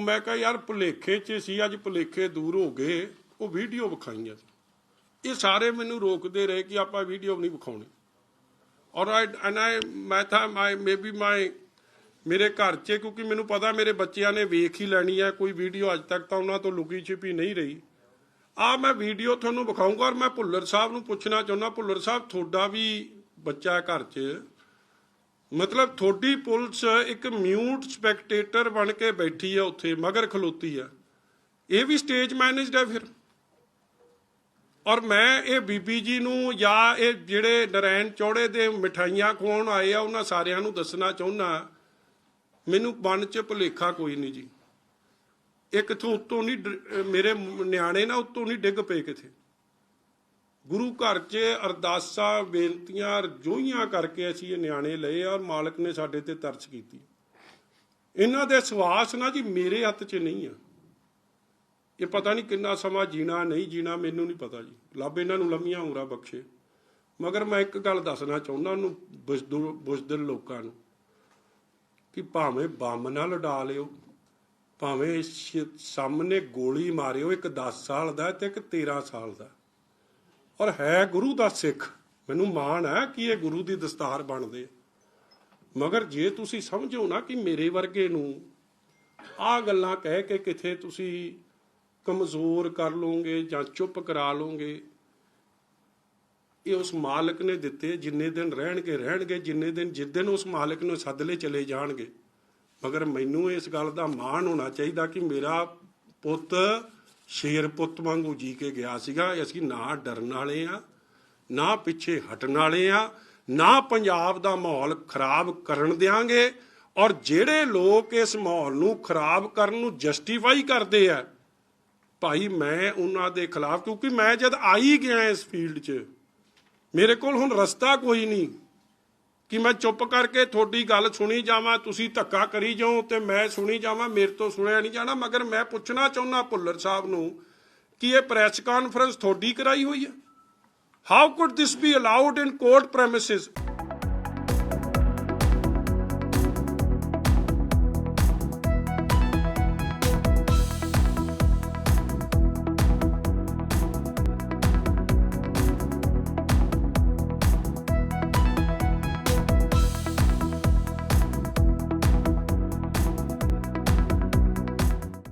ਉਹ ਮੈਂ ਕਿਹਾ, ਯਾਰ, ਭੁਲੇਖੇ 'ਚ ਸੀ, ਅੱਜ ਭੁਲੇਖੇ ਦੂਰ ਹੋ ਗਏ। ਉਹ ਵੀਡੀਓ ਵਿਖਾਈਆਂ ਇਹ ਸਾਰੇ ਮੈਨੂੰ ਰੋਕਦੇ ਰਹੇ ਕਿ ਆਪਾਂ ਵੀਡੀਓ ਨਹੀਂ ਵਿਖਾਉਣੀ। ਔਰ ਆਈ ਐਂਡ ਆਈ ਮੈਂ ਤਾਂ ਮਾਈ ਮੇਬੀ ਮਾਈ ਮੇਰੇ ਘਰ 'ਚ, ਕਿਉਂਕਿ ਮੈਨੂੰ ਪਤਾ ਮੇਰੇ ਬੱਚਿਆਂ ਨੇ ਵੇਖ ਹੀ ਲੈਣੀ ਹੈ ਕੋਈ ਵੀਡੀਓ ਅੱਜ ਤੱਕ ਤਾਂ ਉਹਨਾਂ ਤੋਂ ਲੁਕੀ ਛਿਪੀ ਨਹੀਂ ਰਹੀ। ਆ ਮੈਂ ਵੀਡੀਓ ਤੁਹਾਨੂੰ ਵਿਖਾਊਂਗਾ ਔਰ ਮੈਂ ਭੁੱਲਰ ਸਾਹਿਬ ਨੂੰ ਪੁੱਛਣਾ ਚਾਹੁੰਦਾ। ਭੁੱਲਰ ਸਾਹਿਬ, ਤੁਹਾਡਾ ਵੀ ਬੱਚਾ ਘਰ 'ਚ। ਮਤਲਬ ਤੁਹਾਡੀ ਪੁਲਿਸ ਇੱਕ ਮਿਊਟ ਸਪੈਕਟੇਟਰ ਬਣ ਕੇ ਬੈਠੀ ਆ ਉੱਥੇ, ਮਗਰ ਖਲੋਤੀ ਆ। ਇਹ ਵੀ ਸਟੇਜ ਮੈਨੇਜਡ ਹੈ ਫਿਰ। ਔਰ ਮੈਂ ਇਹ ਬੀਬੀ ਜੀ ਨੂੰ ਜਾਂ ਇਹ ਜਿਹੜੇ ਨਰੈਣ ਚੌੜੇ ਦੇ ਮਠਾਈਆਂ ਖਵਾਉਣ ਆਏ ਆ, ਉਹਨਾਂ ਸਾਰਿਆਂ ਨੂੰ ਦੱਸਣਾ ਚਾਹੁੰਦਾ ਮੈਨੂੰ ਮਨ 'ਚ ਭੁਲੇਖਾ ਕੋਈ ਨਹੀਂ ਜੀ। ਇਹ ਕਿਥੋਂ ਉੱਤੋਂ ਨਹੀਂ ਮੇਰੇ ਨਿਆਣੇ ਨਾ ਉੱਤੋਂ ਨਹੀਂ ਡਿੱਗ ਪਏ ਕਿਥੇ ਗੁਰੂ ਘਰ 'ਚ ਅਰਦਾਸਾਂ, ਬੇਨਤੀਆਂ, ਰਜੋਈਆਂ ਕਰਕੇ ਅਸੀਂ ਇਹ ਨਿਆਣੇ ਲਏ ਔਰ ਮਾਲਕ ਨੇ ਸਾਡੇ ਤੇ ਤਰਸ ਕੀਤੀ। ਇਹਨਾਂ ਦੇ ਸਵਾਸ ਨਾ ਜੀ ਮੇਰੇ ਹੱਥ 'ਚ ਨਹੀਂ ਆ। ਇਹ ਪਤਾ ਨਹੀਂ ਕਿੰਨਾ ਸਮਾਂ ਜੀਣਾ, ਨਹੀਂ ਜੀਣਾ, ਮੈਨੂੰ ਨਹੀਂ ਪਤਾ ਜੀ। ਲੱਭ ਇਹਨਾਂ ਨੂੰ ਲੰਮੀਆਂ ਉਮਰਾਂ ਬਖਸ਼ੇ। ਮਗਰ ਮੈਂ ਇੱਕ ਗੱਲ ਦੱਸਣਾ ਚਾਹੁੰਦਾ ਉਹਨੂੰ ਬੁਜ਼ਦੁਰ ਬੁਜ਼ਦਿਲ ਲੋਕਾਂ ਨੂੰ ਕਿ ਭਾਵੇਂ ਬੰਮ ਨਾਲ ਉਡਾ ਲਿਓ, ਭਾਵੇਂ ਸ਼- ਸਾਹਮਣੇ ਗੋਲੀ ਮਾਰਿਓ, ਇੱਕ 10 ਸਾਲ ਦਾ ਤੇ ਇੱਕ 13 ਸਾਲ ਦਾ। ਔਰ ਹੈ ਗੁਰੂ ਦਾ ਸਿੱਖ। ਮੈਨੂੰ ਮਾਣ ਹੈ ਕਿ ਇਹ ਗੁਰੂ ਦੀ ਦਸਤਾਰ ਬਣਦੇ। ਮਗਰ ਜੇ ਤੁਸੀਂ ਸਮਝੋ ਨਾ ਕਿ ਮੇਰੇ ਵਰਗੇ ਨੂੰ ਆ ਗੱਲਾਂ ਕਹਿ ਕੇ ਕਿਥੇ ਤੁਸੀਂ ਕਮਜ਼ੋਰ ਕਰ ਲੋਗੇ ਜਾਂ ਚੁੱਪ ਕਰਾ ਲੋਗੇ ਇਹ ਉਸ ਮਾਲਕ ਨੇ ਦਿੱਤੇ, ਜਿੰਨੇ ਦਿਨ ਰਹਿਣਗੇ ਰਹਿਣਗੇ, ਜਿੰਨੇ ਦਿਨ ਜਿਸ ਦਿਨ ਉਸ ਮਾਲਕ ਨੂੰ ਸੱਦਲੇ ਚਲੇ ਜਾਣਗੇ। ਮਗਰ ਮੈਨੂੰ ਇਸ ਗੱਲ ਦਾ ਮਾਣ ਹੋਣਾ ਚਾਹੀਦਾ ਕਿ ਮੇਰਾ ਪੁੱਤ ਸ਼ੇਰ ਪੁੱਤ ਵਾਂਗੂ ਜੀ ਕੇ ਗਿਆ ਸੀਗਾ। ਅਸੀਂ ਨਾ ਡਰਨ ਵਾਲੇ ਆ, ਨਾ ਪਿੱਛੇ ਹਟਣ ਵਾਲੇ ਆ, ਨਾ ਪੰਜਾਬ ਦਾ ਮਾਹੌਲ ਖਰਾਬ ਕਰਨ ਦਿਆਂਗੇ ਔਰ ਜਿਹੜੇ ਲੋਕ ਇਸ ਮਾਹੌਲ ਨੂੰ ਖਰਾਬ ਕਰਨ ਨੂੰ ਜਸਟੀਫਾਈ ਕਰਦੇ ਆ, ਭਾਈ ਮੈਂ ਉਹਨਾਂ ਦੇ ਖਿਲਾਫ ਕਿਉਂਕਿ ਮੈਂ ਜਦ ਆਈ ਗਿਆ ਇਸ ਫੀਲਡ 'ਚ, ਮੇਰੇ ਕੋਲ ਹੁਣ ਰਸਤਾ ਕੋਈ ਨਹੀਂ। ਕਿ ਮੈਂ ਚੁੱਪ ਕਰਕੇ ਤੁਹਾਡੀ ਗੱਲ ਸੁਣੀ ਜਾਵਾਂ, ਤੁਸੀਂ ਧੱਕਾ ਕਰੀ ਜਾਓ ਤੇ ਮੈਂ ਸੁਣੀ ਜਾਵਾਂ, ਮੇਰੇ ਤੋਂ ਸੁਣਿਆ ਨਹੀਂ ਜਾਣਾ। ਮਗਰ ਮੈਂ ਪੁੱਛਣਾ ਚਾਹੁੰਦਾ ਭੁੱਲਰ ਸਾਹਿਬ ਨੂੰ ਕਿ ਇਹ ਪ੍ਰੈਸ ਕਾਨਫਰੰਸ ਤੁਹਾਡੀ ਕਰਾਈ ਹੋਈ ਹੈ? How could this be allowed in court premises